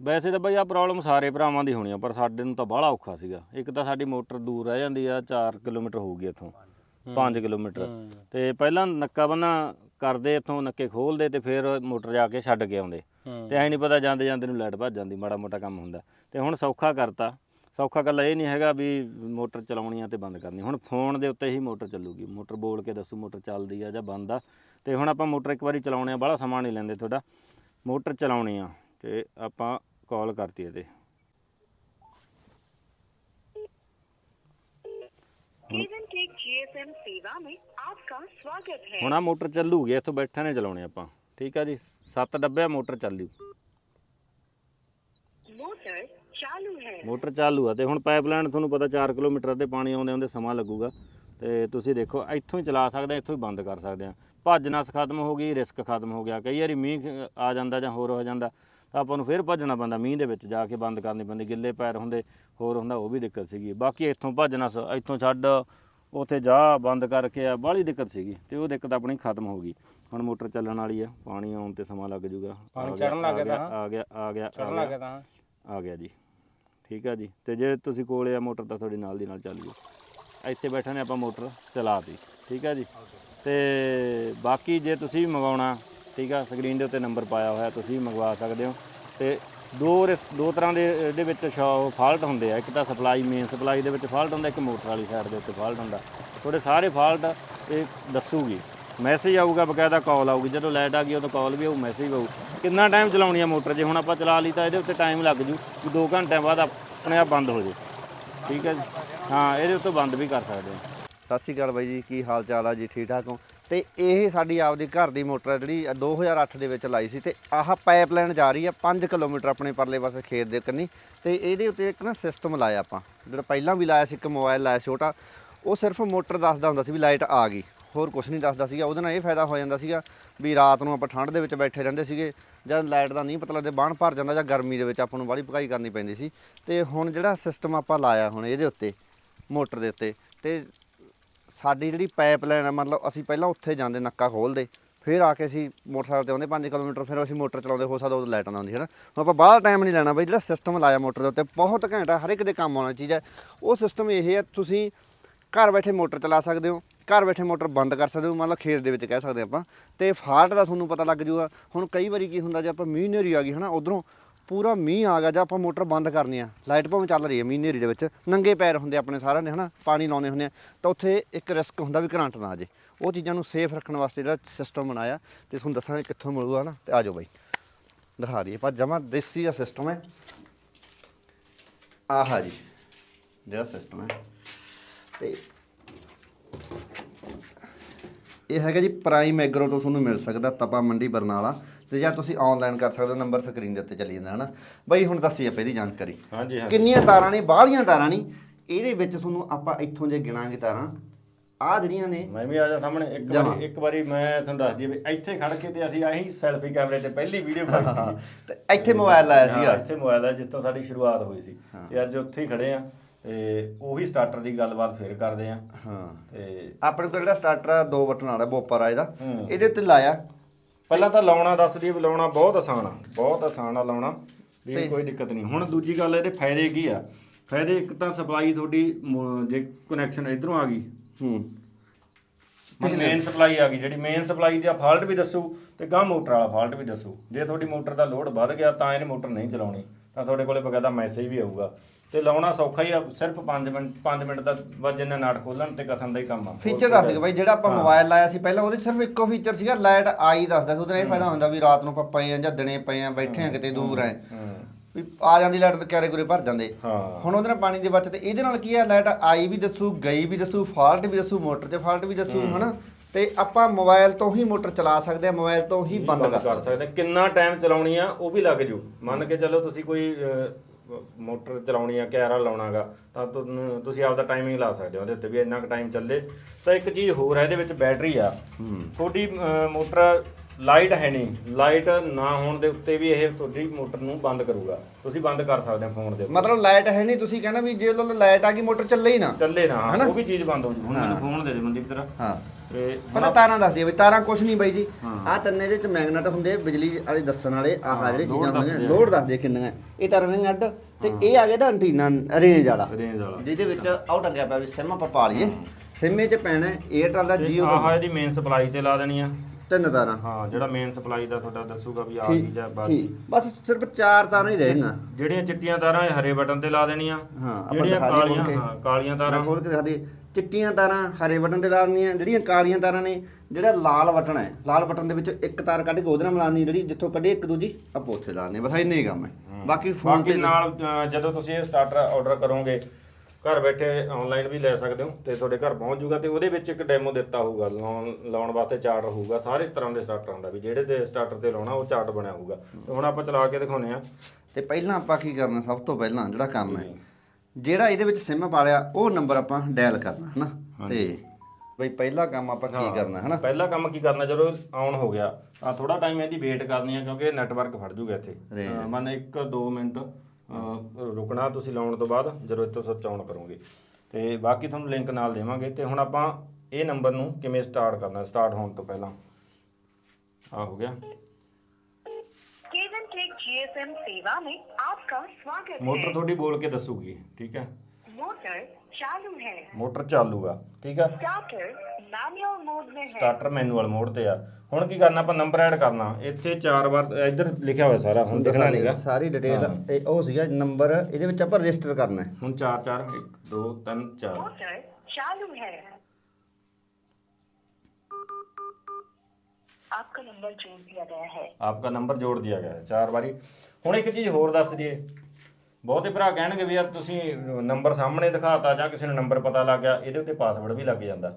ਵੈਸੇ ਤਾਂ ਬਈ ਆ ਪ੍ਰੋਬਲਮ ਸਾਰੇ ਭਰਾਵਾਂ ਦੀ ਹੋਣੀ ਆ ਪਰ ਸਾਡੇ ਨੂੰ ਤਾਂ ਬਾਹਲਾ ਔਖਾ ਸੀਗਾ। ਇੱਕ ਤਾਂ ਸਾਡੀ ਮੋਟਰ ਦੂਰ ਰਹਿ ਜਾਂਦੀ ਆ 4 ਕਿਲੋਮੀਟਰ ਹੋਊਗੀ ਇੱਥੋਂ 5 ਕਿਲੋਮੀਟਰ। ਤੇ ਪਹਿਲਾਂ ਨੱਕਾ ਬੰਨਾ ਕਰਦੇ ਇੱਥੋਂ ਨੱਕੇ ਖੋਲਦੇ ਤੇ ਫਿਰ ਮੋਟਰ ਜਾ ਕੇ ਛੱਡ ਕੇ ਆਉਂਦੇ। ਤੇ ਐ ਨਹੀਂ ਪਤਾ ਜਾਂਦੇ ਜਾਂਦੇ ਨੂੰ ਲਾਈਟ ਭੱਜ ਜਾਂਦੀ ਮਾੜਾ ਮੋਟਾ ਕੰਮ ਹੁੰਦਾ। ਤੇ ਹੁਣ ਸੌਖਾ ਕਰਤਾ। ਸੌਖਾ ਗੱਲ ਇਹ ਨਹੀਂ ਹੈਗਾ ਵੀ ਮੋਟਰ ਚਲਾਉਣੀ ਆ ਤੇ ਬੰਦ ਕਰਨੀ। ਹੁਣ ਫੋਨ ਦੇ ਉੱਤੇ ਹੀ ਮੋਟਰ ਚੱਲੂਗੀ। ਮੋਟਰ ਬੋਲ ਕੇ ਦੱਸੂ ਮੋਟਰ ਚੱਲਦੀ ਆ ਜਾਂ ਬੰਦ ਆ। ਤੇ ਹੁਣ ਆਪਾਂ ਮੋਟਰ ਇੱਕ ਵਾਰੀ ਚਲਾਉਣੇ ਆ ਬੜਾ ਸਮਾਂ ਨਹੀਂ ਲੈਂਦੇ ਤੁਹਾਡਾ। ਮੋਟਰ ਚਲਾਉਣੀ ਆ ਤੇ ਆਪਾਂ ਕਾਲ ਕਰਤੀ ਇਹਦੇ केवन के जीएसएम सेवा में आपका स्वागत है ਹੁਣ ਆ ਮੋਟਰ ਚੱਲੂਗੀ ਇੱਥੋਂ ਬੈਠੇ ਨੇ ਚਲਾਉਣੇ ਆਪਾਂ ਠੀਕ ਆ ਜੀ ਸੱਤ ਡੱਬੇ ਆ ਮੋਟਰ ਚੱਲੂ मोटर चालू है ਮੋਟਰ ਚਾਲੂ ਆ ਤੇ ਹੁਣ ਪਾਈਪਲਾਈਨ ਤੁਹਾਨੂੰ ਪਤਾ 4 ਕਿਲੋਮੀਟਰ ਦੇ ਪਾਣੀ ਆਉਂਦੇ ਆਉਂਦੇ ਸਮਾਂ ਲੱਗੂਗਾ ਤੇ ਤੁਸੀਂ ਦੇਖੋ ਇੱਥੋਂ ਹੀ ਚਲਾ ਸਕਦੇ ਆ ਇੱਥੋਂ ਹੀ ਬੰਦ ਕਰ ਸਕਦੇ ਆ ਭੱਜ ਨਸ ਖਤਮ ਹੋ ਗਈ ਰਿਸਕ ਖਤਮ ਹੋ ਗਿਆ ਕਈ ਵਾਰੀ ਮੀਂਹ ਆ ਜਾਂਦਾ ਜਾਂ ਹੋਰ ਹੋ ਜਾਂਦਾ ਤਾਂ ਆਪਾਂ ਨੂੰ ਫਿਰ ਭੱਜਣਾ ਪੈਂਦਾ ਮੀਂਹ ਦੇ ਵਿੱਚ ਜਾ ਕੇ ਬੰਦ ਕਰਨੀ ਪੈਂਦੀ ਗਿੱਲੇ ਪੈਰ ਹੁੰਦੇ ਹੋਰ ਹੁੰਦਾ ਉਹ ਵੀ ਦਿੱਕਤ ਸੀਗੀ। ਬਾਕੀ ਇੱਥੋਂ ਭੱਜ ਨਸ ਇੱਥੋਂ ਛੱਡ ਉੱਥੇ ਜਾ ਬੰਦ ਕਰਕੇ ਆ ਬਾਹਲੀ ਦਿੱਕਤ ਸੀਗੀ ਤੇ ਉਹ ਦਿੱਕਤ ਆਪਣੀ ਖਤਮ ਹੋ ਗਈ। ਹੁਣ ਮੋਟਰ ਚੱਲਣ ਵਾਲੀ ਆ ਪਾਣੀ ਆਉਣ ਤੇ ਸਮਾਂ ਲੱਗ ਜੂਗਾ। ਪਾਣੀ ਆ ਗਿਆ, ਚੜ੍ਹਨ ਲੱਗ ਆ ਗਿਆ ਗਿਆ, ਤਾਂ। ਆ ਗਿਆ ਆ ਗਿਆ ਆ ਚੜਨ ਗਿਆ। ਲੱਗ ਗਿਆ ਤਾਂ। ਆ ਗਿਆ ਜੀ। ਠੀਕ ਆ ਜੀ। ਤੇ ਜੇ ਤੁਸੀਂ ਕੋਲੇ ਆ ਮੋਟਰ ਤਾਂ ਤੁਹਾਡੀ ਨਾਲ ਦੀ ਨਾਲ ਚੱਲ ਜੂ। ਇੱਥੇ ਬੈਠੇ ਨੇ ਆਪਾਂ ਮੋਟਰ ਚਲਾਤੀ। ਠੀਕ ਆ ਜੀ। ਤੇ ਬਾਕੀ ਜੇ ਤੁਸੀਂ ਵੀ ਮੰਗਾਉਣਾ ਠੀਕ ਆ ਸਕਰੀਨ ਦੇ ਉੱਤੇ ਨੰਬਰ ਪਾਇਆ ਹੋਇਆ, ਤੁਸੀਂ ਮੰਗਵਾ ਸਕਦੇ ਹੋ। ਤੇ ਦੋ ਰਿਸ- ਦੋ ਤਰ੍ਹਾਂ ਦੇ ਇਹਦੇ ਵਿੱਚ ਫਾਲਟ ਹੁੰਦੇ ਆ। ਇੱਕ ਤਾਂ ਸਪਲਾਈ ਮੇਨ ਸਪਲਾਈ ਦੇ ਵਿੱਚ ਫਾਲਟ ਹੁੰਦਾ, ਇੱਕ ਮੋਟਰ ਵਾਲੀ ਸਾਈਡ ਦੇ ਉੱਤੇ ਫਾਲਟ ਹੁੰਦਾ। ਤੁਹਾਡੇ ਸਾਰੇ ਫਾਲਟ ਇਹ ਦੱਸੂਗੀ। ਮੈਸੇਜ ਆਊਗਾ, ਬਕਾਇਦਾ ਕਾਲ ਆਊਗੀ। ਜਦੋਂ ਲਾਈਟ ਆ ਗਈ, ਉਦੋਂ ਕਾਲ ਵੀ ਆਊ ਮੈਸੇਜ ਆਊ। ਕਿੰਨਾ ਟਾਈਮ ਚਲਾਉਣੀ ਆ ਮੋਟਰ? ਜੇ ਹੁਣ ਆਪਾਂ ਚਲਾ ਲਈ ਤਾਂ ਇਹਦੇ ਉੱਤੇ ਟਾਈਮ ਲੱਗ ਜੂ, ਵੀ 2 ਘੰਟਿਆਂ ਬਾਅਦ ਆਪਣੇ ਆਪ ਬੰਦ ਹੋ ਜੇ। ਠੀਕ ਹੈ ਜੀ? ਹਾਂ, ਇਹਦੇ ਉੱਤੇ ਬੰਦ ਵੀ ਕਰ ਸਕਦੇ ਹਾਂ ਸਤਿ ਸ਼੍ਰੀ ਅਕਾਲ ਬਾਈ ਜੀ, ਕੀ ਹਾਲ ਚਾਲ ਆ ਜੀ? ਠੀਕ ਠਾਕ ਹੋ? ਤੇ ਇਹ ਸਾਡੀ ਆਪਦੀ ਘਰ ਦੀ ਮੋਟਰ ਹੈ ਜਿਹੜੀ 2008 ਦੇ ਵਿੱਚ ਲਾਈ ਸੀ ਤੇ ਆਹ ਪਾਈਪਲਾਈਨ ਜਾ ਰਹੀ ਆ 5 ਕਿਲੋਮੀਟਰ ਆਪਣੇ ਪਰਲੇ ਪਾਸੇ ਖੇਤ ਦੇ ਕੰਨੀ ਤੇ ਇਹਦੇ ਉੱਤੇ ਇੱਕ ਨਾ ਸਿਸਟਮ ਲਾਇਆ ਆਪਾਂ। ਜਿਹੜਾ ਪਹਿਲਾਂ ਵੀ ਲਾਇਆ ਸੀ, ਇੱਕ ਮੋਬਾਈਲ ਲਾਇਆ ਛੋਟਾ, ਉਹ ਸਿਰਫ ਮੋਟਰ ਦੱਸਦਾ ਹੁੰਦਾ ਸੀ ਵੀ ਲਾਈਟ ਆ ਗਈ। ਹੋਰ ਕੁਝ ਨਹੀਂ ਦੱਸਦਾ ਸੀਗਾ। ਉਹਦੇ ਨਾਲ ਇਹ ਫਾਇਦਾ ਹੋ ਜਾਂਦਾ ਸੀਗਾ ਵੀ ਰਾਤ ਨੂੰ ਆਪਾਂ ਠੰਡ ਦੇ ਵਿੱਚ ਬੈਠੇ ਰਹਿੰਦੇ ਸੀਗੇ ਜਾਂ ਲਾਈਟ ਦਾ ਨਹੀਂ ਪਤਾ ਲੱਗਦਾ ਬਾਹਣ ਭਰ ਜਾਂਦਾ ਜਾਂ ਗਰਮੀ ਦੇ ਵਿੱਚ ਆਪਾਂ ਨੂੰ ਬਾਹਲੀ ਭਕਾਈ ਕਰਨੀ ਪੈਂਦੀ ਸੀ। ਤੇ ਹੁਣ ਜਿਹੜਾ ਸਿਸਟਮ ਆਪਾਂ ਲਾਇਆ ਹੁਣ ਇਹਦੇ ਉੱਤੇ, ਮੋਟਰ ਦੇ ਉੱਤੇ ਤੇ ਸਾਡੀ ਜਿਹੜੀ ਪਾਈਪਲਾਈਨ ਆ, ਮਤਲਬ ਅਸੀਂ ਪਹਿਲਾਂ ਉੱਥੇ ਜਾਂਦੇ, ਨੱਕਾ ਖੋਲਦੇ ਫਿਰ ਆ ਕੇ ਅਸੀਂ ਮੋਟਰਸਾਈਕਲ ਤੇ ਆਉਂਦੇ 5 ਕਿਲੋਮੀਟਰ, ਫਿਰ ਅਸੀਂ ਮੋਟਰ ਚਲਾਉਂਦੇ ਹੋ ਸਕਦਾ ਉਦੋਂ ਲਾਈਟ ਨਾ ਆਉਂਦੀ ਹੈ ਨਾ ਹੁਣ ਆਪਾਂ ਬਾਹਰ ਟਾਈਮ ਨਹੀਂ ਲੈਣਾ ਬਈ, ਜਿਹੜਾ ਸਿਸਟਮ ਲਾਇਆ ਮੋਟਰ ਦੇ ਉੱਤੇ, ਬਹੁਤ ਘੈਂਟਾ ਹਰ ਇੱਕ ਦੇ ਕੰਮ ਆਉਣਾ ਚੀਜ਼ ਹੈ ਉਹ ਸਿਸਟਮ ਇਹ ਹੈ ਤੁਸੀਂ ਘਰ ਬੈਠੇ ਮੋਟਰ ਚਲਾ ਸਕਦੇ ਹੋ, ਘਰ ਬੈਠੇ ਮੋਟਰ ਬੰਦ ਕਰ ਸਕਦੇ ਹੋ ਮੰਨ ਲਓ ਖੇਤ ਦੇ ਵਿੱਚ ਕਹਿ ਸਕਦੇ ਆਪਾਂ। ਤੇ ਫਾਲਟ ਦਾ ਤੁਹਾਨੂੰ ਪਤਾ ਲੱਗ ਜੂਗਾ। ਹੁਣ ਕਈ ਵਾਰੀ ਕੀ ਹੁੰਦਾ, ਜੇ ਆਪਾਂ ਮੀਨਰੀ ਆ ਗਈ, ਹਨਾ, ਉਧਰੋਂ ਪੂਰਾ ਮੀਂਹ ਆ ਗਿਆ, ਜਾਂ ਆਪਾਂ ਮੋਟਰ ਬੰਦ ਕਰਨੀ ਆ। ਲਾਈਟ ਭਾਵੇਂ ਚੱਲ ਰਹੀ ਹੈ ਮੀਂਹ ਨੇਰੀ ਦੇ ਵਿੱਚ। ਨੰਗੇ ਪੈਰ ਹੁੰਦੇ ਆਪਣੇ ਸਾਰਿਆਂ ਨੇ ਹਨਾ? ਪਾਣੀ ਲਾਉਂਦੇ ਹੁੰਦੇ ਆ। ਤਾਂ ਉੱਥੇ ਇੱਕ ਰਿਸਕ ਹੁੰਦਾ ਵੀ ਕਰੰਟ ਨਾ ਆ ਜੇ। ਉਹ ਚੀਜ਼ਾਂ ਨੂੰ ਸੇਫ ਰੱਖਣ ਵਾਸਤੇ ਜਿਹੜਾ ਸਿਸਟਮ ਬਣਾਇਆ, ਤੇ ਤੁਹਾਨੂੰ ਦੱਸਾਂਗੇ ਕਿੱਥੋਂ ਮਿਲੂਗਾ ਨਾ ਤੇ ਆਜੋ ਬਾਈ। ਦਿਖਾ ਦਈਏ। ਪਰ ਜਮਾ ਦੇਸੀ ਦਾ ਸਿਸਟਮ ਹੈ। ਆਹਾ ਜੀ। ਜਿਹੜਾ ਸਿਸਟਮ ਹੈ। ਤੇ ਇਹ ਹੈਗਾ ਜੀ ਪ੍ਰਾਈਮ ਐਗਰੋ ਤੋਂ ਤੁਹਾਨੂੰ ਮਿਲ ਸਕਦਾ ਤਪਾ ਮੰਡੀ ਬਰਨਾਲਾ। ਤੇ ਜਾਂ ਤੁਸੀਂ ਆਨਲਾਈਨ ਕਰ ਸਕਦੇ ਹੋ ਨੰਬਰ ਸਕਰੀਨ ਦੇ ਉੱਤੇ ਚੱਲੀ ਜਾਂਦਾ ਹਨਾ? ਬਾਈ ਹੁਣ ਦੱਸੀ ਆਪਾਂ ਇਹਦੀ ਜਾਣਕਾਰੀ। ਹਾਂਜੀ ਹਾਂ ਕਿੰਨੀਆਂ ਤਾਰਾਂ ਨੇ ਬਾਹਲੀਆਂ ਤਾਰਾਂ ਨਹੀਂ ਇਹਦੇ ਵਿੱਚ ਤੁਹਾਨੂੰ ਆਪਾਂ ਇੱਥੋਂ ਜੇ ਗਿਣਾਂਗੇ ਤਾਰਾਂ ਆ ਜਿਹੜੀਆਂ ਨੇ ਮੈਂ ਵੀ ਆ ਜਾ ਸਾਹਮਣੇ ਇੱਕ ਜਮਾਂ। ਵਾਰੀ ਇੱਕ ਵਾਰੀ ਮੈਂ ਤੁਹਾਨੂੰ ਦੱਸ ਦਈਏ ਵੀ ਇੱਥੇ ਖੜ ਕੇ ਤੇ ਅਸੀਂ ਆਹੀ ਸੈਲਫੀ ਕੈਮਰੇ ਤੇ ਪਹਿਲੀ ਵੀਡੀਓ ਪਾਈ ਸੀ। ਤੇ ਇੱਥੇ ਮੋਬਾਈਲ ਲਾਇਆ ਹਾਂ, ਸੀਗਾ ਇੱਥੇ ਮੋਬਾਈਲ ਹੈ ਜਿੱਥੋਂ ਸਾਡੀ ਸ਼ੁਰੂਆਤ ਹੋਈ ਸੀ। ਤੇ ਅੱਜ ਉੱਥੇ ਹੀ ਖੜੇ ਆ ਤੇ ਉਹੀ ਸਟਾਰਟਰ ਦੀ ਗੱਲਬਾਤ ਫੇਰ ਕਰਦੇ ਆ। ਹਾਂ। ਤੇ ਆਪਣੇ ਕੋਲ ਜਿਹੜਾ ਸਟਾਰਟਰ ਆ ਦੋ ਬਟਨ ਵਾਲਾ ਬੋਪਰ ਆ ਇਹਦਾ ਹੂੰ। ਇਹਦੇ ਉੱਤੇ ਲਾਇਆ। ਪਹਿਲਾਂ ਤਾਂ ਲਾਉਣਾ ਦੱਸ ਦਈਏ ਵੀ ਲਾਉਣਾ ਬਹੁਤ ਆਸਾਨ ਆ ਬਹੁਤ ਆਸਾਨ ਆ ਲਾਉਣਾ ਵੀ ਕੋਈ ਦਿੱਕਤ ਨਹੀਂ। ਹੁਣ ਦੂਜੀ ਗੱਲ ਇਹਦੇ ਫਾਇਦੇ ਕੀ ਆ? ਫਾਇਦੇ ਇੱਕ ਤਾਂ ਸਪਲਾਈ ਤੁਹਾਡੀ ਮ- ਜੇ ਕਨੈਕਸ਼ਨ ਇਧਰੋਂ ਆ ਗਈ। ਹੂੰ। ਮੇਨ ਸਪਲਾਈ ਆ ਗਈ ਜਿਹੜੀ ਮੇਨ ਸਪਲਾਈ ਦਾ ਫਾਲਟ ਵੀ ਦੱਸੂ ਤੇ ਗਾਂ ਮੋਟਰ ਵਾਲਾ ਫਾਲਟ ਵੀ ਦੱਸੂ। ਜੇ ਤੁਹਾਡੀ ਮੋਟਰ ਦਾ ਲੋਡ ਵੱਧ ਗਿਆ ਤਾਂ ਇਹਨੇ ਮੋਟਰ ਨਹੀਂ ਚਲਾਉਣੀ। ਤਾਂ ਤੁਹਾਡੇ ਕੋਲੇ ਬਕਾਇਦਾ ਮੈਸੇਜ ਵੀ ਆਊਗਾ। ਤੇ ਲਾਉਣਾ ਸੌਖਾ ਹੀ ਆ ਸਿਰਫ 5 ਮਿੰਟ 5 ਮਿੰਟ ਦਾ ਬਸ ਜਿੰਨਾ ਨਾਟ ਖੋਲਣ ਤੇ ਕਸਣ ਦਾ ਹੀ ਕੰਮ ਆ। ਫੀਚਰ ਦੱਸ ਦਿਓ ਬਾਈ ਜਿਹੜਾ ਆਪਾਂ। ਮੋਬਾਈਲ ਲਾਇਆ ਸੀ ਪਹਿਲਾਂ ਉਹਦੇ ਸਿਰਫ ਇੱਕੋ ਫੀਚਰ ਸੀਗਾ ਲਾਈਟ ਆਈ ਦੱਸਦਾ ਸੀ ਉਹਦੇ ਨਾਲ ਇਹ ਫਾਇਦਾ ਹੁੰਦਾ ਵੀ ਰਾਤ ਨੂੰ ਆਪਾਂ ਪਏ ਆ ਜਾਂ ਦਿਨੇ ਪਏ ਆ ਬੈਠੇ ਆ ਕਿਤੇ ਦੂਰ ਆ ਵੀ ਆ ਜਾਂਦੀ ਲਾਈਟ ਤੇ ਕਿਆਰੇ ਗੁਰੇ ਭਰ ਜਾਂਦੇ। ਹਾਂ। ਹੁਣ ਉਹਦੇ ਨਾਲ ਪਾਣੀ ਦੀ ਬਚਤ ਇਹਦੇ ਨਾਲ ਕੀ ਹੈ ਲਾਈਟ ਆਈ ਵੀ ਦੱਸੂ ਗਈ ਵੀ ਦੱਸੂ ਫਾਲਟ ਵੀ ਦੱਸੂ ਮੋਟਰ 'ਚ ਫਾਲਟ ਵੀ ਦੱਸੂ ਹਨਾ? ਤੇ ਆਪਾਂ ਮੋਬਾਈਲ ਤੋਂ ਹੀ ਮੋਟਰ ਚਲਾ ਸਕਦੇ ਆ ਮੋਬਾਈਲ ਤੋਂ ਹੀ ਬੰਦ ਕਰ ਸਕਦੇ ਸਕਦੇ ਕਿੰਨਾ ਟਾਈਮ ਚਲਾਉਣੀ ਆ ਉਹ ਵੀ ਲੱਗ ਜੂ। ਮੰਨ ਕੇ ਚੱਲੋ ਤੁਸੀਂ ਕੋਈ ਅਹ, ਮੋਟਰ ਚਲਾਉਣੀ ਆ ਕੈਰਾ ਲਾਉਣਾਗਾ ਤਾਂ ਤੁਹਾਨੂੰ- ਤੁਸੀਂ ਆਪਦਾ ਟਾਈਮਿੰਗ ਲਾ ਸਕਦੇ ਹੋ ਉਹਦੇ ਉੱਤੇ ਵੀ ਇੰਨਾ ਕੁ ਟਾਈਮ ਚੱਲੇ। ਤਾਂ ਇੱਕ ਚੀਜ਼ ਹੋਰ ਹੈ ਇਹਦੇ ਵਿੱਚ ਬੈਟਰੀ ਆ। ਤੁਹਾਡੀ ਅਹ, ਮੋਟਰ ਲਾਈਟ ਹੈ ਨਹੀਂ। ਲਾਈਟ ਨਾ ਹੋਣ ਦੇ ਉੱਤੇ ਵੀ ਇਹ ਤੁਹਾਡੀ ਮੋਟਰ ਨੂੰ ਬੰਦ ਕਰੂਗਾ। ਤੁਸੀਂ ਬੰਦ ਕਰ ਸਕਦੇ ਹੋ ਫੋਨ ਦੇ ਉੱਤੇ। ਮਤਲਬ ਲਾਈਟ ਹੈ ਨਹੀਂ ਤੁਸੀਂ ਕਹਿੰਦਾ ਵੀ ਜੇ ਲੋ ਲਾਈਟ ਆ ਗਈ ਮੋਟਰ ਚੱਲੇ ਹੀ ਨਾ। ਚੱਲੇ ਨਾ ਹਾਂ, ਹਨਾ? ਉਹ ਵੀ ਚੀਜ਼ ਬੰਦ ਹੋ ਜੂ। ਹੁਣ ਮੈਨੂੰ ਫੋਨ ਦੇ ਦੇ ਮਨਦੀਪ ਤੇਰਾ। ਹਾਂ। ਤੇ ਪਹਿਲਾਂ ਤਾਰਾਂ ਦੱਸ ਦਿਓ ਵੀ ਤਾਰਾਂ ਕੁਛ ਨਹੀਂ ਬਾਈ ਜੀ। ਆਹ ਤਿੰਨ ਇਹਦੇ ਚ ਮੈਗਨੇਟ ਹੁੰਦੇ ਆ, ਬਿਜਲੀ ਵਾਲੇ ਦੱਸਣ ਵਾਲੇ ਆਹ ਜਿਹੜੇ ਚੀਜ਼ਾਂ ਹੁੰਦੀਆਂ ਦੱਸਦੇ ਆ। ਲੋਡ ਦੱਸਦੇ ਆ ਕਿੰਨੀਆਂ। ਇਹ ਤਾਰਾਂ ਨੇ ਅੱਡ ਤੇ ਇਹ ਆ ਗਿਆ ਦਾ ਐਂਟੀਨਾ ਰੇਂਜ ਵਾਲਾ। ਰੇਂਜ ਵਾਲਾ। ਜਿਹਦੇ ਵਿੱਚ ਆਊਟ ਅੱਗੇ ਪਿਆ ਵੀ ਸਿਮ ਆਪਾਂ ਪਾ ਲਈਏ। ਸਿਮੇ ਚ ਪੈਣਾ 에ਅਰਟੈਲ ਦਾ ਜੀਓ ਆਹ ਦਾ ਇਹਦੀ ਮੇਨ ਸਪਲਾਈ ਤੇ ਲਾ ਦੇਣੀ ਆ। ਤਿੰਨ ਤਾਰਾਂ। ਹਾਂ ਜਿਹੜਾ ਮੇਨ ਸਪਲਾਈ ਦਾ ਤੁਹਾਡਾ ਦੱਸੂਗਾ ਵੀ ਆ ਗਈ ਜਾਂ ਬਾਕੀ ਬਸ ਸਿਰਫ ਚਾਰ ਤਾਰਾਂ ਹੀ ਰਹੇਗਾ ਜਿਹੜੀਆਂ ਚਿੱਟੀਆਂ ਤਾਰਾਂ ਇਹ ਹਰੇ ਬਟਨ ਤੇ ਲਾ ਦੇਣੀਆਂ। ਹਾਂ ਆਪਾਂ ਦਿਖਾ ਦਈਏ ਕਾਲੀਆਂ ਤਾਰਾਂ। ਖੋਲ ਕੇ ਦਿਖਾ ਦਈਏ। ਚਿੱਟੀਆਂ ਤਾਰਾਂ ਹਰੇ ਬਟਨ ਤੇ ਲਾ ਦਿੰਦੀਆਂ ਜਿਹੜੀਆਂ ਕਾਲੀਆਂ ਤਾਰਾਂ ਨੇ ਜਿਹੜਾ ਲਾਲ ਬਟਨ ਹੈ ਲਾਲ ਬਟਨ ਦੇ ਵਿੱਚ ਇੱਕ ਤਾਰ ਕੱਢ ਕੇ ਉਹਦੇ ਨਾਲ ਮਿਲਾਉਣੀ ਜਿਹੜੀ ਜਿੱਥੋਂ ਕੱਢੀ ਇੱਕ ਦੂਜੀ ਆਪਾਂ ਉੱਥੇ ਲਾਣੀ ਬਸ ਇੰਨੇ ਹੀ ਕੰਮ ਹੈ। ਬਾਕੀ ਫੋਨ ਬਾਕੀ ਤੇ ਨਾਲ ਅ, ਜਦੋਂ ਤੁਸੀਂ ਇਹ ਸਟਾਰਟਰ ਆਰਡਰ ਕਰੋਗੇ ਘਰ ਬੈਠੇ ਆਨਲਾਈਨ ਵੀ ਲੈ ਸਕਦੇ ਹੋ ਤੇ ਤੁਹਾਡੇ ਘਰ ਪਹੁੰਚ ਜਾਊਗਾ ਤੇ ਉਹਦੇ ਵਿੱਚ ਇੱਕ ਡੈਮੋ ਦਿੱਤਾ ਹੋਊਗਾ ਲਾਉਣ ਲਾਉਣ ਵਾਸਤੇ ਚਾਰਟ ਹੋਊਗਾ ਸਾਰੇ ਤਰ੍ਹਾਂ ਦੇ ਸਟਾਰਟਰਾਂ ਦਾ ਵੀ ਜਿਹੜੇ ਤੇ ਸਟਾਰਟਰ ਤੇ ਲਾਉਣਾ ਉਹ ਚਾਰਟ ਬਣਿਆ ਹੋਊਗਾ। ਤੇ ਹੁਣ ਆਪਾਂ ਚਲਾ ਕੇ ਦਿਖਾਉਨੇ ਆ ਤੇ ਪਹਿਲਾਂ ਆਪਾਂ ਕੀ ਕਰਨਾ ਸਭ ਤੋਂ ਪਹਿਲਾਂ ਜਿਹੜਾ ਕੰਮ ਹੈ ਜਿਹੜਾ ਇਹਦੇ ਵਿੱਚ ਸਿਮ ਪਾ ਲਿਆ ਉਹ ਨੰਬਰ ਆਪਾਂ ਡਾਇਲ ਕਰਨਾ ਹਨਾ? ਤੇ ਬਈ ਪਹਿਲਾ ਕੰਮ ਆਪਾਂ ਕੀ ਕਰਨਾ ਹਨਾ? ਪਹਿਲਾ ਕੰਮ ਕੀ ਕਰਨਾ ਜਦੋਂ ਆਨ ਹੋ ਗਿਆ ਤਾਂ ਥੋੜਾ ਟਾਈਮ ਇਹਦੀ ਵੇਟ ਕਰਨੀ ਆ ਕਿਉਂਕਿ ਨੈਟਵਰਕ ਫੜ ਜੂਗਾ ਇੱਥੇ। ਮੰਨ 1 2 ਮਿੰਟ ਰੁਕਣਾ ਤੁਸੀਂ ਲਾਉਣ ਤੋਂ ਬਾਅਦ ਜਦੋਂ ਇੱਥੋਂ ਸੁੱਚ ਆਨ ਕਰੋਗੇ। ਤੇ ਬਾਕੀ ਤੁਹਾਨੂੰ ਲਿੰਕ ਨਾਲ ਦੇਵਾਂਗੇ। ਤੇ ਹੁਣ ਆਪਾਂ ਇਹ ਨੰਬਰ ਨੂੰ ਕਿਵੇਂ ਸਟਾਰਟ ਕਰਨਾ ਸਟਾਰਟ ਹੋਣ ਤੋਂ ਪਹਿਲਾਂ। ਆ ਹੋ ਗਿਆ। केवन टेक जीएसएम सेवा में आपका स्वागत ਮੋਟਰ है ਤੁਹਾਡੀ ਬੋਲ ਕੇ ਦੱਸੂਗੀ ਠੀਕ ਹੈ मोटर चालू है ਮੋਟਰ ਚਾਲੂਗਾ ਠੀਕ ਹੈ स्टार्टर मैनुअल मोड में है ਸਟਾਰਟਰ ਮੈਨੂਅਲ ਮੋਡ ਤੇ ਆ ਹੁਣ ਕੀ ਕਰਨਾ ਆਪਾਂ ਨੰਬਰ ਐਡ ਕਰਨਾ ਇੱਥੇ ਚਾਰ ਵਾਰ ਇੱਧਰ ਲਿਖਿਆ ਹੋਇਆ ਸਾਰਾ ਹੁਣ ਦਿਖਣਾ ਨਹੀਂਗਾ ਸਾਰੀ ਡਿਟੇਲ ਇਹ ਉਹ ਸੀਗਾ ਨੰਬਰ ਇਹਦੇ ਵਿੱਚ ਆਪਾਂ ਰਜਿਸਟਰ ਕਰਨਾ ਹੈ ਹੁਣ 4 4 1 2 3 4 मोटर चालू है आपका नंबर जोड़ दिया गया है ਆਪਕਾ ਨੰਬਰ ਜੋੜ ਦਿਆ ਗਿਆ ਹੈ ਚਾਰ ਵਾਰੀ ਹੁਣ ਇੱਕ ਚੀਜ਼ ਹੋਰ ਦੱਸ ਦਈਏ ਬਹੁਤੇ ਭਰਾ ਕਹਿਣਗੇ ਵੀ ਯਾਰ ਤੁਸੀਂ ਨੰਬਰ ਸਾਹਮਣੇ ਦਿਖਾਤਾ ਜਾਂ ਕਿਸੇ ਨੂੰ ਨੰਬਰ ਪਤਾ ਲੱਗ ਗਿਆ ਇਹਦੇ ਉੱਤੇ ਪਾਸਵਰਡ ਵੀ ਲੱਗ ਜਾਂਦਾ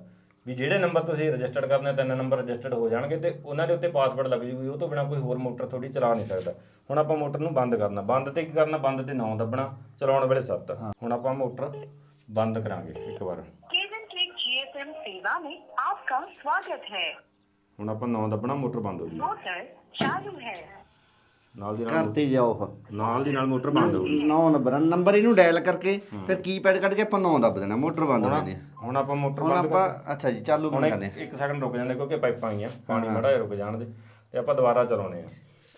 ਵੀ ਜਿਹੜੇ ਨੰਬਰ ਤੁਸੀਂ ਰਜਿਸਟਰਡ ਕਰਨੇ ਤਿੰਨ ਨੰਬਰ ਰਜਿਸਟਰਡ ਹੋ ਜਾਣਗੇ ਤੇ ਉਹਨਾਂ ਦੇ ਉੱਤੇ ਪਾਸਵਰਡ ਲੱਗ ਜੂਗੀ ਉਹ ਤੋਂ ਬਿਨਾ ਕੋਈ ਹੋਰ ਮੋਟਰ ਥੋੜੀ ਚਲਾ ਨਹੀਂ ਸਕਦਾ ਹੁਣ ਆਪਾਂ ਮੋਟਰ ਨੂੰ ਬੰਦ ਕਰਨਾ ਬੰਦ ਤੇ ਕੀ ਕਰਨਾ ਬੰਦ ਤੇ 9 ਦੱਬਣਾ ਚਲਾਉਣ ਵੇਲੇ 7 ਹੁਣ ਆਪਾਂ ਮੋਟਰ ਬੰਦ ਕਰਾਂਗੇ ਇੱਕ ਵਾਰ केवन टेक जीएसएम सेवा में आपका स्वागत है ਹੁਣ ਆਪਾਂ 9 ਦੱਬਣਾ ਮੋਟਰ ਬੰਦ ਹੋ ਜੂ मोटर चालू है ਨਾਲ ਦੀ ਨਾਲ ਕਰਤੀ ਜਾਓ ਨਾਲ ਦੀ ਨਾਲ ਮੋਟਰ ਬੰਦ ਹੋ ਗਈ 9 ਨੰਬਰ ਨੰਬਰ ਇਹਨੂੰ ਡਾਇਲ ਕਰਕੇ ਫਿਰ ਕੀਪੈਡ ਕੱਢ ਕੇ ਆਪਾਂ 9 ਦੱਬ ਦੇਣਾ ਮੋਟਰ ਬੰਦ ਹੋ ਜਾਣੀ ਹੈ। ਹੁਣ ਆਪਾਂ ਮੋਟਰ ਹੁਣ ਬੰਦ ਆਪਾਂ ਅੱਛਾ ਜੀ ਚਾਲੂ ਹੁਣ ਕਰ ਇੱਕ ਕਰਨੇ ਇੱਕ ਸੈਕਿੰਡ ਰੁਕ ਜਾਂਦੇ ਕਿਉਂਕਿ ਪਾਈਪਾਂ ਆਈਆਂ ਪਾਣੀ ਮੜਾ ਜਿਹਾ ਰੁਕ ਜਾਣ ਦੇ ਤੇ ਆਪਾਂ ਦੁਬਾਰਾ ਚਲਾਉਣੇ ਆ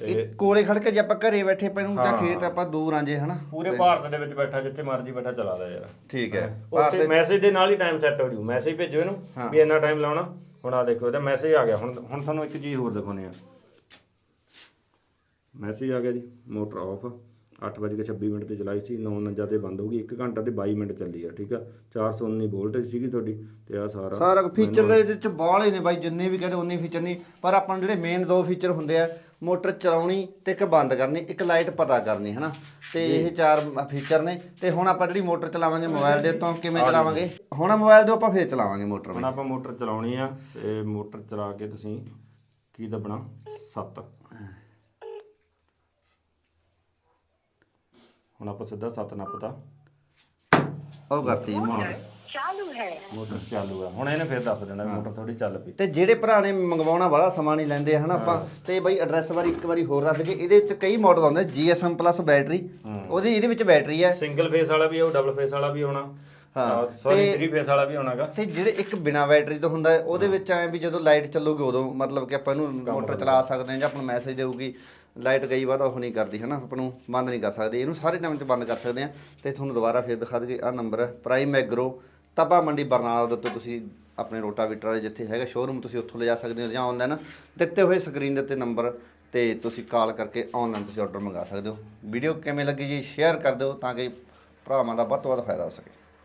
ਤੇ ਇਹ ਕੋਲੇ ਖੜ ਕੇ ਜੇ ਆਪਾਂ ਘਰੇ ਬੈਠੇ ਪਏ ਨੂੰ ਜਾਂ ਹਾਂ। ਖੇਤ ਆਪਾਂ ਦੂਰ ਆਂਜੇ ਹਨਾ ਪੂਰੇ ਭਾਰਤ ਦੇ ਵਿੱਚ ਬੈਠਾ ਜਿੱਥੇ ਮਰਜ਼ੀ ਬੈਠਾ ਚਲਾਦਾ ਯਾਰ ਠੀਕ ਹੈ ਉੱਥੇ ਮੈਸੇਜ ਦੇ ਨਾਲ ਹੀ ਟਾਈਮ ਸੈੱਟ ਹੋ ਜੂ ਮੈਸੇਜ ਭੇਜੋ ਇਹਨੂੰ ਹਾਂ। ਵੀ ਇੰਨਾ ਟਾਈਮ ਲਾਉਣਾ ਹੁਣ ਆ ਦੇਖੋ ਇਹਦਾ ਮੈਸੇਜ ਆ ਗਿਆ। ਹੁਣ ਹੁਣ ਤੁਹਾਨੂੰ ਇੱਕ ਚੀਜ਼ ਹੋਰ ਦਿਖਾਉਣੇ ਆ ਮੈਸੇਜ ਆ ਗਿਆ ਜੀ ਮੋਟਰ ਆਫ 8:26 ਮਿੰਟ ਤੇ ਚਲਾਈ ਸੀ 9:49 ਤੇ ਬੰਦ ਹੋ ਗਈ 1 ਘੰਟਾ ਤੇ 22 ਮਿੰਟ ਚੱਲੀ ਆ ਠੀਕ ਆ? 419 ਵੋਲਟ ਸੀਗੀ ਤੁਹਾਡੀ ਤੇ ਆ ਸਾਰਾ ਸਾਰਾ ਫੀਚਰ ਦੇ ਵਿੱਚ ਬਾਹਲੇ ਨੇ ਬਾਈ ਜਿੰਨੇ ਵੀ ਕਹਿੰਦੇ ਉਨੇ ਫੀਚਰ ਨਹੀਂ ਪਰ ਆਪਾਂ ਜਿਹੜੇ ਮੇਨ ਦੋ ਫੀਚਰ ਹੁੰਦੇ ਆ ਮੋਟਰ ਚਲਾਉਣੀ ਤੇ ਇੱਕ ਬੰਦ ਕਰਨੀ ਇੱਕ ਲਾਈਟ ਪਤਾ ਕਰਨੀ ਹਨਾ? ਤੇ ਇਹ ਚਾਰ ਫੀਚਰ ਨੇ। ਤੇ ਹੁਣ ਆਪਾਂ ਜਿਹੜੀ ਮੋਟਰ ਚਲਾਵਾਂਗੇ ਮੋਬਾਈਲ ਦੇ ਤੋਂ ਕਿਵੇਂ ਚਲਾਵਾਂਗੇ? ਹੁਣ ਮੋਬਾਈਲ ਦੇ ਆਪਾਂ ਫੇਰ ਚਲਾਵਾਂਗੇ ਮੋਟਰ ਹੁਣ ਆਪਾਂ ਮੋਟਰ ਚਲਾਉਣੀ ਆ ਤੇ ਮੋਟਰ ਚਲਾ ਕੇ ਤੁਸੀਂ ਕੀ ਦੱਬਣਾ? 7 ਹੁਣ ਆਪਾਂ ਸਿੱਧਾ 7 ਨੱਪਦਾ ਉਹ ਕਰਤੀ ਮੋਟਰ। चालू है ਮੋਟਰ ਚਾਲੂ ਆ ਹੁਣ ਇਹਨੇ ਫਿਰ ਦੱਸ ਦੇਣਾ ਵੀ ਮੋਟਰ ਥੋੜੀ ਚੱਲ ਪਈ ਤੇ ਜਿਹੜੇ ਭਰਾ ਨੇ ਮੰਗਵਾਉਣਾ ਬੜਾ ਸਮਾਂ ਨਹੀਂ ਲੈਂਦੇ ਹਨਾ ਆਪਾਂ ਤੇ ਬਾਈ ਐਡਰੈਸ ਵਾਰੀ ਇੱਕ ਵਾਰੀ ਹੋਰ ਦੱਸ ਦਈਏ ਇਹਦੇ ਵਿੱਚ ਕਈ ਮਾਡਲ ਆਉਂਦੇ GSM ਪਲੱਸ ਬੈਟਰੀ ਉਹਦੀ ਇਹਦੇ ਵਿੱਚ ਬੈਟਰੀ ਹੈ ਸਿੰਗਲ ਫੇਸ ਵਾਲਾ ਵੀ ਉਹ ਡਬਲ ਫੇਸ ਵਾਲਾ ਵੀ ਹੋਣਾ ਹਾਂ, ਸੌਰੀ ਤੇ- 3 ਫੇਸ ਵਾਲਾ ਵੀ ਹੋਣਾਗਾ ਤੇ ਜਿਹੜੇ ਇੱਕ ਬਿਨਾ ਬੈਟਰੀ ਤੋਂ ਹੁੰਦਾ ਹੈ, ਉਹਦੇ ਵਿੱਚ ਐ ਵੀ ਜਦੋਂ ਲਾਈਟ ਚੱਲੂਗੀ ਉਦੋਂ ਮਤਲਬ ਕਿ ਆਪਾਂ ਇਹਨੂੰ ਮੋਟਰ ਚਲਾ ਸਕਦੇ ਹਾਂ ਜਾਂ ਆਪਾਂ ਨੂੰ ਮੈਸੇਜ ਦੇਊਗੀ ਲਾਈਟ ਗਈ ਬਾਅਦ ਉਹ ਨਹੀਂ ਕਰਦੀ ਹਨਾ ਆਪਾਂ ਨੂੰ ਬੰਦ ਨਹੀਂ ਕਰ ਸਕਦੇ ਇਹਨੂੰ ਸਾਰੇ ਟਾਈਮ 'ਚ ਬੰਦ ਕਰ ਸਕਦੇ ਆ ਤੇ ਤੁਹਾਨੂੰ ਦੁਬਾਰਾ ਫੇਰ ਦਿਖਾ ਦਈਏ ਆਹ ਨੰਬਰ ਹੈ ਪ੍ਰਾਈਮ ਐਗਰੋ ਤਪਾ ਮੰਡੀ ਬਰਨਾਲਾ ਦੇ ਉੱਤੇ ਤੁਸੀਂ ਆਪਣੇ ਰੋਟਾਵੀਟਰ ਵਾਲੇ ਜਿੱਥੇ ਹੈਗਾ ਸ਼ੋਰੂਮ ਤੁਸੀਂ ਉੱਥੋਂ ਲਿਜਾ ਸਕਦੇ ਹੋ ਜਾਂ ਆਨਲਾਈਨ ਦਿੱਤੇ ਹੋਏ ਸਕਰੀਨ ਦੇ ਉੱਤੇ ਨੰਬਰ ਤੇ ਤੁਸੀਂ ਕਾਲ ਕਰਕੇ ਆਨਲਾਈਨ ਤੁਸੀਂ ਆਰਡਰ ਮੰਗਾ ਸਕਦੇ ਹੋ। ਵੀਡੀਓ ਕਿਵੇਂ ਲੱਗੀ ਜੀ? ਸ਼ੇਅਰ ਕਰ ਦਿਓ ਤਾਂ ਕਿ ਭਰਾਵਾਂ ਦਾ ਵੱਧ ਤੋਂ ਵੱਧ ਫਾਇਦਾ ਹੋ ਸਕੇ।